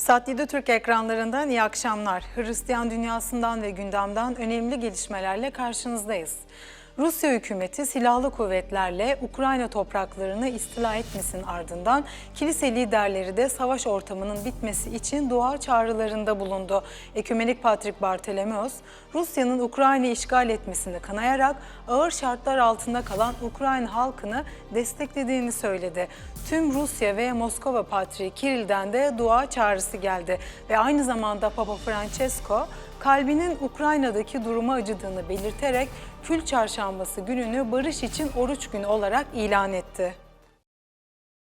Saat 7 Türk ekranlarından iyi akşamlar. Hristiyan dünyasından ve gündemden önemli gelişmelerle karşınızdayız. Rusya hükümeti silahlı kuvvetlerle Ukrayna topraklarını istila etmesinin ardından kilise liderleri de savaş ortamının bitmesi için dua çağrılarında bulundu. Ekümenik Patrik Bartolomeos, Rusya'nın Ukrayna'yı işgal etmesini kınayarak ağır şartlar altında kalan Ukrayna halkını desteklediğini söyledi. Tüm Rusya ve Moskova Patriği Kirill'den de dua çağrısı geldi ve aynı zamanda Papa Francesco kalbinin Ukrayna'daki duruma acıdığını belirterek Kül Çarşambası gününü barış için oruç günü olarak ilan etti.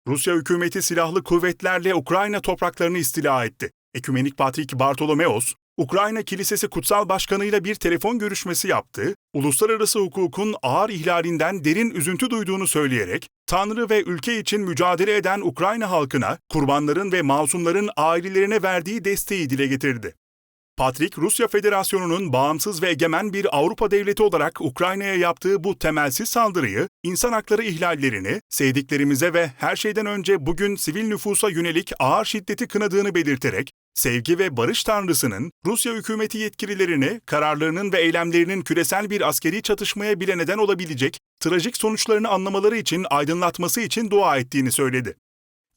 Rusya hükümeti silahlı kuvvetlerle Ukrayna topraklarını istila etti. Ekümenik Patrik Bartolomeos, Ukrayna Kilisesi Kutsal Başkanı ile bir telefon görüşmesi yaptı, uluslararası hukukun ağır ihlalinden derin üzüntü duyduğunu söyleyerek, Tanrı ve ülke için mücadele eden Ukrayna halkına, kurbanların ve masumların ailelerine verdiği desteği dile getirdi. Patrik, Rusya Federasyonu'nun bağımsız ve egemen bir Avrupa devleti olarak Ukrayna'ya yaptığı bu temelsiz saldırıyı, insan hakları ihlallerini, sevdiklerimize ve her şeyden önce bugün sivil nüfusa yönelik ağır şiddeti kınadığını belirterek, sevgi ve barış tanrısının Rusya hükümeti yetkililerini, kararlarının ve eylemlerinin küresel bir askeri çatışmaya bile neden olabilecek trajik sonuçlarını anlamaları için aydınlatması için dua ettiğini söyledi.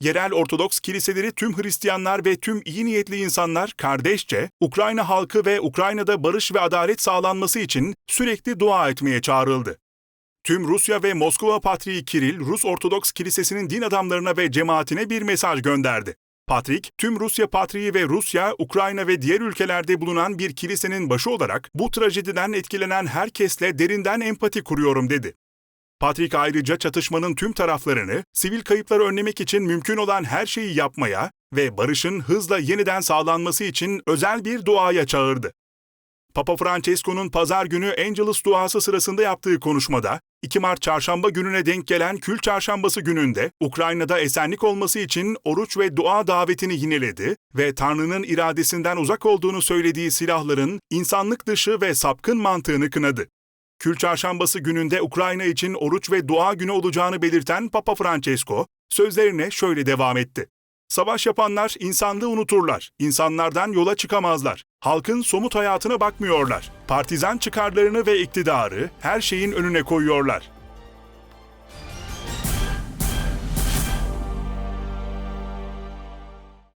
Yerel Ortodoks kiliseleri tüm Hristiyanlar ve tüm iyi niyetli insanlar kardeşçe Ukrayna halkı ve Ukrayna'da barış ve adalet sağlanması için sürekli dua etmeye çağrıldı. Tüm Rusya ve Moskova Patriği Kiril, Rus Ortodoks Kilisesi'nin din adamlarına ve cemaatine bir mesaj gönderdi. Patrik, tüm Rusya Patriği ve Rusya, Ukrayna ve diğer ülkelerde bulunan bir kilisenin başı olarak bu trajediden etkilenen herkesle derinden empati kuruyorum dedi. Patrik ayrıca çatışmanın tüm taraflarını sivil kayıpları önlemek için mümkün olan her şeyi yapmaya ve barışın hızla yeniden sağlanması için özel bir duaya çağırdı. Papa Francesco'nun pazar günü Angelus duası sırasında yaptığı konuşmada, 2 Mart çarşamba gününe denk gelen Kül Çarşambası gününde Ukrayna'da esenlik olması için oruç ve dua davetini yineledi ve Tanrı'nın iradesinden uzak olduğunu söylediği silahların insanlık dışı ve sapkın mantığını kınadı. Kül Çarşambası gününde Ukrayna için oruç ve dua günü olacağını belirten Papa Francesco, sözlerine şöyle devam etti. Savaş yapanlar insanlığı unuturlar, insanlardan yola çıkamazlar, halkın somut hayatına bakmıyorlar, partizan çıkarlarını ve iktidarı her şeyin önüne koyuyorlar.